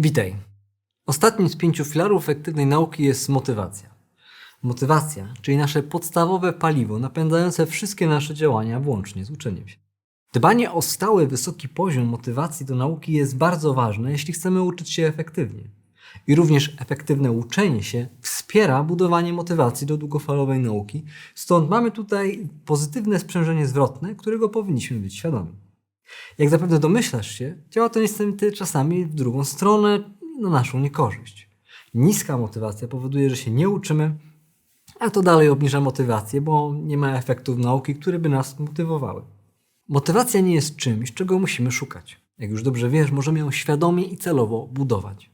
Witaj. Ostatnim z pięciu filarów efektywnej nauki jest motywacja. Motywacja, czyli nasze podstawowe paliwo napędzające wszystkie nasze działania, włącznie z uczeniem się. Dbanie o stały, wysoki poziom motywacji do nauki jest bardzo ważne, jeśli chcemy uczyć się efektywnie. I również efektywne uczenie się wspiera budowanie motywacji do długofalowej nauki, stąd mamy tutaj pozytywne sprzężenie zwrotne, którego powinniśmy być świadomi. Jak zapewne domyślasz się, działa to niestety czasami w drugą stronę, na naszą niekorzyść. Niska motywacja powoduje, że się nie uczymy, a to dalej obniża motywację, bo nie ma efektów nauki, które by nas motywowały. Motywacja nie jest czymś, czego musimy szukać. Jak już dobrze wiesz, możemy ją świadomie i celowo budować.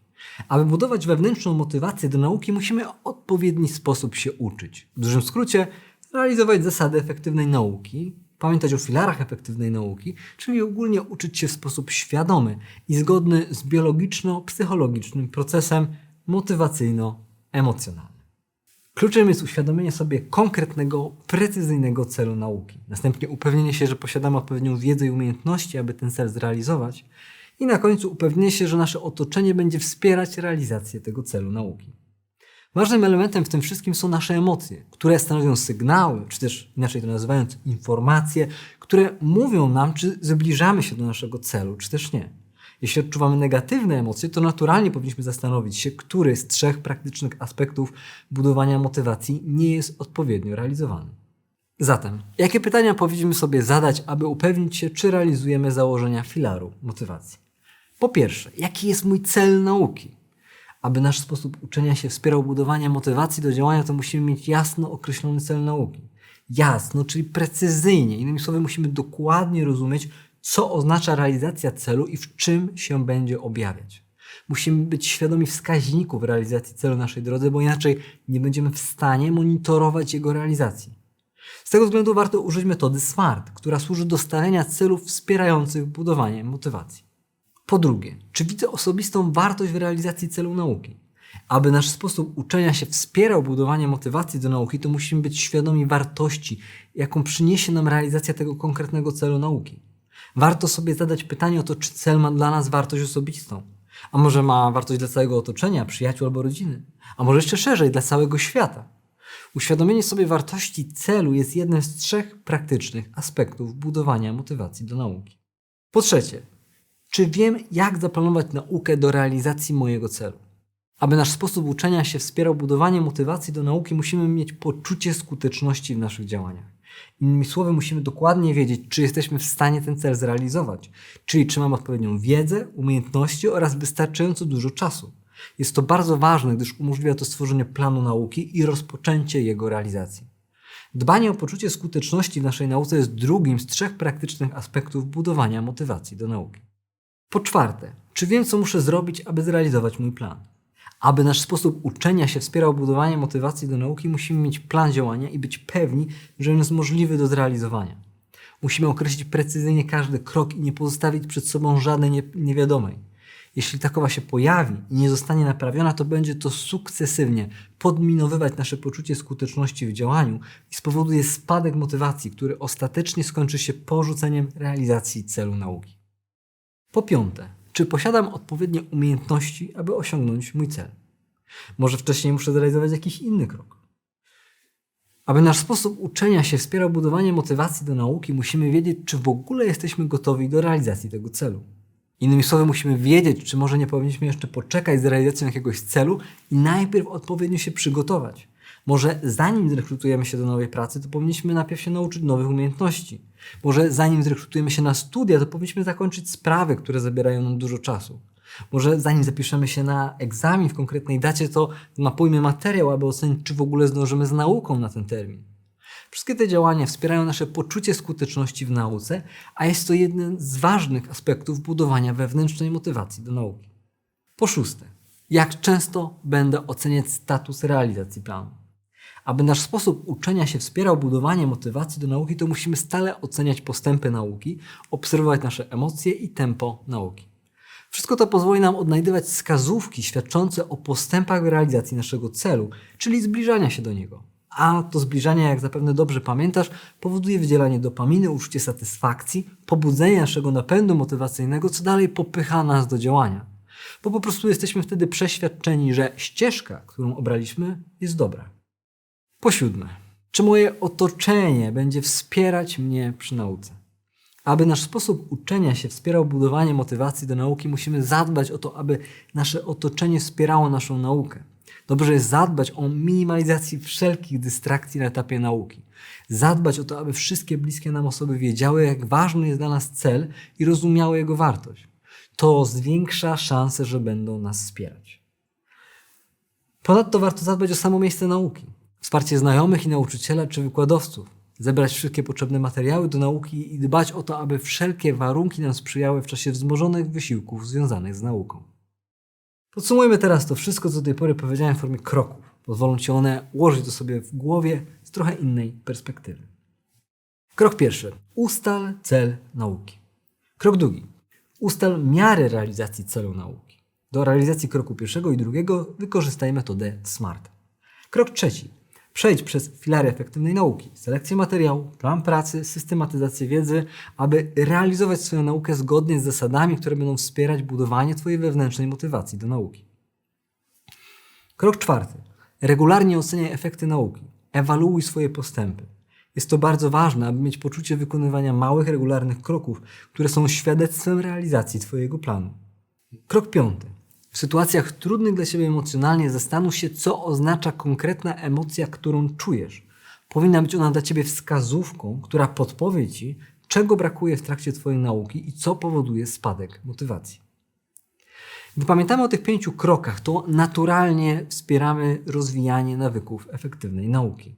Aby budować wewnętrzną motywację do nauki, musimy w odpowiedni sposób się uczyć. W dużym skrócie, realizować zasady efektywnej nauki, pamiętać o filarach efektywnej nauki, czyli ogólnie uczyć się w sposób świadomy i zgodny z biologiczno-psychologicznym procesem motywacyjno-emocjonalnym. Kluczem jest uświadomienie sobie konkretnego, precyzyjnego celu nauki. Następnie upewnienie się, że posiadamy odpowiednią wiedzę i umiejętności, aby ten cel zrealizować. I na końcu upewnienie się, że nasze otoczenie będzie wspierać realizację tego celu nauki. Ważnym elementem w tym wszystkim są nasze emocje, które stanowią sygnały, czy też inaczej to nazywając, informacje, które mówią nam, czy zbliżamy się do naszego celu, czy też nie. Jeśli odczuwamy negatywne emocje, to naturalnie powinniśmy zastanowić się, który z trzech praktycznych aspektów budowania motywacji nie jest odpowiednio realizowany. Zatem, jakie pytania powinniśmy sobie zadać, aby upewnić się, czy realizujemy założenia filaru motywacji? Po pierwsze, jaki jest mój cel nauki? Aby nasz sposób uczenia się wspierał budowanie motywacji do działania, to musimy mieć jasno określony cel nauki. Jasno, czyli precyzyjnie. Innymi słowy, musimy dokładnie rozumieć, co oznacza realizacja celu i w czym się będzie objawiać. Musimy być świadomi wskaźników realizacji celu naszej drodze, bo inaczej nie będziemy w stanie monitorować jego realizacji. Z tego względu warto użyć metody SMART, która służy do ustalenia celów wspierających budowanie motywacji. Po drugie, czy widzę osobistą wartość w realizacji celu nauki? Aby nasz sposób uczenia się wspierał budowanie motywacji do nauki, to musimy być świadomi wartości, jaką przyniesie nam realizacja tego konkretnego celu nauki. Warto sobie zadać pytanie o to, czy cel ma dla nas wartość osobistą. A może ma wartość dla całego otoczenia, przyjaciół albo rodziny? A może jeszcze szerzej, dla całego świata? Uświadomienie sobie wartości celu jest jednym z trzech praktycznych aspektów budowania motywacji do nauki. Po trzecie, czy wiem, jak zaplanować naukę do realizacji mojego celu? Aby nasz sposób uczenia się wspierał budowanie motywacji do nauki, musimy mieć poczucie skuteczności w naszych działaniach. Innymi słowy, musimy dokładnie wiedzieć, czy jesteśmy w stanie ten cel zrealizować, czyli czy mamy odpowiednią wiedzę, umiejętności oraz wystarczająco dużo czasu. Jest to bardzo ważne, gdyż umożliwia to stworzenie planu nauki i rozpoczęcie jego realizacji. Dbanie o poczucie skuteczności w naszej nauce jest drugim z trzech praktycznych aspektów budowania motywacji do nauki. Po czwarte, czy wiem, co muszę zrobić, aby zrealizować mój plan? Aby nasz sposób uczenia się wspierał budowanie motywacji do nauki, musimy mieć plan działania i być pewni, że on jest możliwy do zrealizowania. Musimy określić precyzyjnie każdy krok i nie pozostawić przed sobą żadnej nie, niewiadomej. Jeśli takowa się pojawi i nie zostanie naprawiona, to będzie to sukcesywnie podminowywać nasze poczucie skuteczności w działaniu i spowoduje spadek motywacji, który ostatecznie skończy się porzuceniem realizacji celu nauki. Po piąte, czy posiadam odpowiednie umiejętności, aby osiągnąć mój cel? Może wcześniej muszę zrealizować jakiś inny krok. Aby nasz sposób uczenia się wspierał budowanie motywacji do nauki, musimy wiedzieć, czy w ogóle jesteśmy gotowi do realizacji tego celu. Innymi słowy, musimy wiedzieć, czy może nie powinniśmy jeszcze poczekać z realizacją jakiegoś celu i najpierw odpowiednio się przygotować. Może zanim zrekrutujemy się do nowej pracy, to powinniśmy najpierw się nauczyć nowych umiejętności. Może zanim zrekrutujemy się na studia, to powinniśmy zakończyć sprawy, które zabierają nam dużo czasu. Może zanim zapiszemy się na egzamin w konkretnej dacie, to mapujmy materiał, aby ocenić, czy w ogóle zdążymy z nauką na ten termin. Wszystkie te działania wspierają nasze poczucie skuteczności w nauce, a jest to jeden z ważnych aspektów budowania wewnętrznej motywacji do nauki. Po szóste, jak często będę oceniać status realizacji planu? Aby nasz sposób uczenia się wspierał budowanie motywacji do nauki, to musimy stale oceniać postępy nauki, obserwować nasze emocje i tempo nauki. Wszystko to pozwoli nam odnajdywać wskazówki świadczące o postępach w realizacji naszego celu, czyli zbliżania się do niego. A to zbliżanie, jak zapewne dobrze pamiętasz, powoduje wydzielanie dopaminy, uczucie satysfakcji, pobudzenie naszego napędu motywacyjnego, co dalej popycha nas do działania. bo po prostu jesteśmy wtedy przeświadczeni, że ścieżka, którą obraliśmy, jest dobra. Po siódme, czy moje otoczenie będzie wspierać mnie przy nauce? Aby nasz sposób uczenia się wspierał budowanie motywacji do nauki, musimy zadbać o to, aby nasze otoczenie wspierało naszą naukę. Dobrze jest zadbać o minimalizację wszelkich dystrakcji na etapie nauki. Zadbać o to, aby wszystkie bliskie nam osoby wiedziały, jak ważny jest dla nas cel i rozumiały jego wartość. To zwiększa szanse, że będą nas wspierać. Ponadto warto zadbać o samo miejsce nauki. Wsparcie znajomych i nauczyciela czy wykładowców. Zebrać wszystkie potrzebne materiały do nauki i dbać o to, aby wszelkie warunki nam sprzyjały w czasie wzmożonych wysiłków związanych z nauką. Podsumujmy teraz to wszystko, co do tej pory powiedziałem w formie kroków. Pozwolą Ci one ułożyć to sobie w głowie z trochę innej perspektywy. Krok pierwszy. Ustal cel nauki. Krok drugi. Ustal miarę realizacji celu nauki. Do realizacji kroku pierwszego i drugiego wykorzystaj metodę SMART. Krok trzeci. Przejdź przez filary efektywnej nauki, selekcję materiału, plan pracy, systematyzację wiedzy, aby realizować swoją naukę zgodnie z zasadami, które będą wspierać budowanie Twojej wewnętrznej motywacji do nauki. Krok czwarty. Regularnie oceniaj efekty nauki. Ewaluuj swoje postępy. Jest to bardzo ważne, aby mieć poczucie wykonywania małych, regularnych kroków, które są świadectwem realizacji Twojego planu. Krok piąty. W sytuacjach trudnych dla siebie emocjonalnie zastanów się, co oznacza konkretna emocja, którą czujesz. Powinna być ona dla Ciebie wskazówką, która podpowie Ci, czego brakuje w trakcie Twojej nauki i co powoduje spadek motywacji. Gdy pamiętamy o tych pięciu krokach, to naturalnie wspieramy rozwijanie nawyków efektywnej nauki.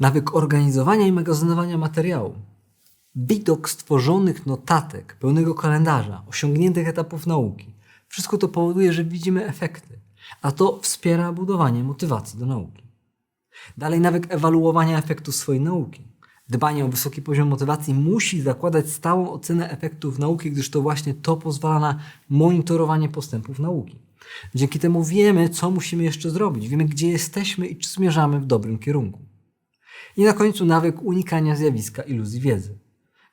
Nawyk organizowania i magazynowania materiału. Widok stworzonych notatek, pełnego kalendarza, osiągniętych etapów nauki. Wszystko to powoduje, że widzimy efekty, a to wspiera budowanie motywacji do nauki. Dalej nawyk ewaluowania efektu swojej nauki. Dbanie o wysoki poziom motywacji musi zakładać stałą ocenę efektów nauki, gdyż to właśnie to pozwala na monitorowanie postępów nauki. Dzięki temu wiemy, co musimy jeszcze zrobić, wiemy, gdzie jesteśmy i czy zmierzamy w dobrym kierunku. I na końcu nawyk unikania zjawiska iluzji wiedzy,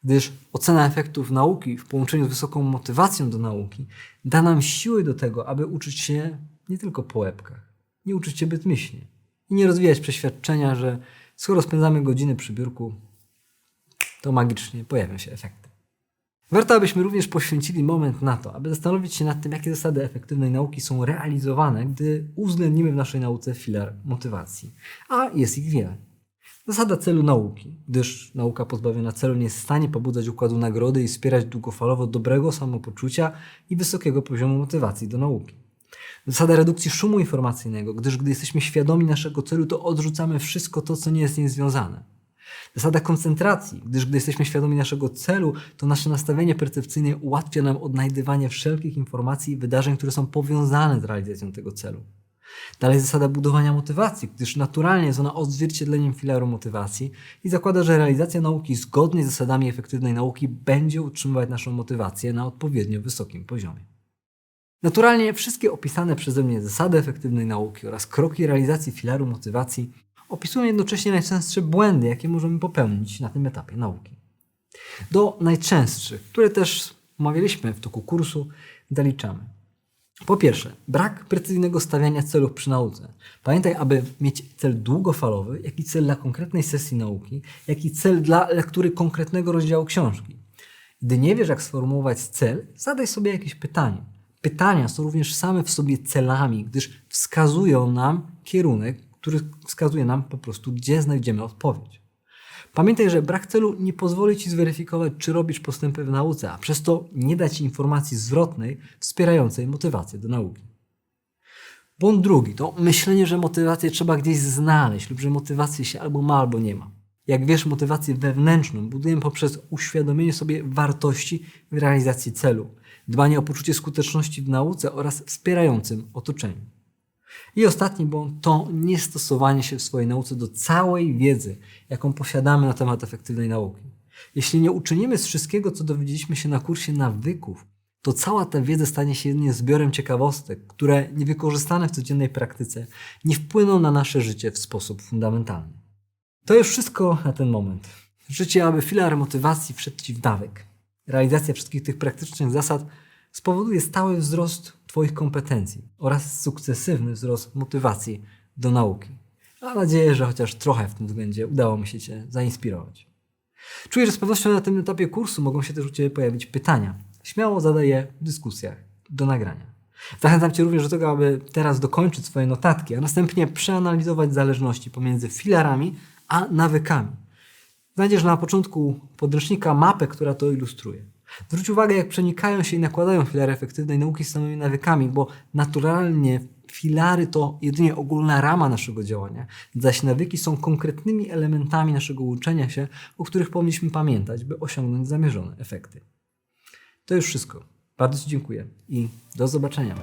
gdyż ocena efektów nauki w połączeniu z wysoką motywacją do nauki da nam siły do tego, aby uczyć się nie tylko po łebkach, nie uczyć się bezmyślnie i nie rozwijać przeświadczenia, że skoro spędzamy godziny przy biurku, to magicznie pojawią się efekty. Warto, abyśmy również poświęcili moment na to, aby zastanowić się nad tym, jakie zasady efektywnej nauki są realizowane, gdy uwzględnimy w naszej nauce filar motywacji. A jest ich wiele. Zasada celu nauki, gdyż nauka pozbawiona celu nie jest w stanie pobudzać układu nagrody i wspierać długofalowo dobrego samopoczucia i wysokiego poziomu motywacji do nauki. Zasada redukcji szumu informacyjnego, gdyż gdy jesteśmy świadomi naszego celu, to odrzucamy wszystko to, co nie jest z nim związane. Zasada koncentracji, gdyż gdy jesteśmy świadomi naszego celu, to nasze nastawienie percepcyjne ułatwia nam odnajdywanie wszelkich informacji i wydarzeń, które są powiązane z realizacją tego celu. Dalej zasada budowania motywacji, gdyż naturalnie jest ona odzwierciedleniem filaru motywacji i zakłada, że realizacja nauki zgodnie z zasadami efektywnej nauki będzie utrzymywać naszą motywację na odpowiednio wysokim poziomie. Naturalnie wszystkie opisane przeze mnie zasady efektywnej nauki oraz kroki realizacji filaru motywacji opisują jednocześnie najczęstsze błędy, jakie możemy popełnić na tym etapie nauki. Do najczęstszych, które też omawialiśmy w toku kursu, zaliczamy. Po pierwsze, brak precyzyjnego stawiania celów przy nauce. Pamiętaj, aby mieć cel długofalowy, jak i cel dla konkretnej sesji nauki, jak i cel dla lektury konkretnego rozdziału książki. Gdy nie wiesz, jak sformułować cel, zadaj sobie jakieś pytanie. Pytania są również same w sobie celami, gdyż wskazują nam kierunek, który wskazuje nam po prostu, gdzie znajdziemy odpowiedź. Pamiętaj, że brak celu nie pozwoli Ci zweryfikować, czy robisz postępy w nauce, a przez to nie da Ci informacji zwrotnej wspierającej motywację do nauki. Błąd drugi to myślenie, że motywację trzeba gdzieś znaleźć lub że motywacji się albo ma, albo nie ma. Jak wiesz, motywację wewnętrzną budujemy poprzez uświadomienie sobie wartości w realizacji celu, dbanie o poczucie skuteczności w nauce oraz wspierającym otoczeniu. I ostatni błąd to niestosowanie się w swojej nauce do całej wiedzy, jaką posiadamy na temat efektywnej nauki. Jeśli nie uczynimy z wszystkiego, co dowiedzieliśmy się na kursie nawyków, to cała ta wiedza stanie się jedynie zbiorem ciekawostek, które niewykorzystane w codziennej praktyce nie wpłyną na nasze życie w sposób fundamentalny. To już wszystko na ten moment. Życzę, aby filar motywacji wszedł nawyk. Realizacja wszystkich tych praktycznych zasad spowoduje stały wzrost Twoich kompetencji oraz sukcesywny wzrost motywacji do nauki. Mam nadzieję, że chociaż trochę w tym względzie udało mi się Cię zainspirować. Czuję, że z pewnością na tym etapie kursu mogą się też u Ciebie pojawić pytania. Śmiało zadaj je w dyskusjach do nagrania. Zachęcam Cię również do tego, aby teraz dokończyć swoje notatki, a następnie przeanalizować zależności pomiędzy filarami a nawykami. Znajdziesz na początku podręcznika mapę, która to ilustruje. Zwróć uwagę, jak przenikają się i nakładają filary efektywnej nauki z samymi nawykami, bo naturalnie filary to jedynie ogólna rama naszego działania, zaś nawyki są konkretnymi elementami naszego uczenia się, o których powinniśmy pamiętać, by osiągnąć zamierzone efekty. To już wszystko. Bardzo Ci dziękuję i do zobaczenia.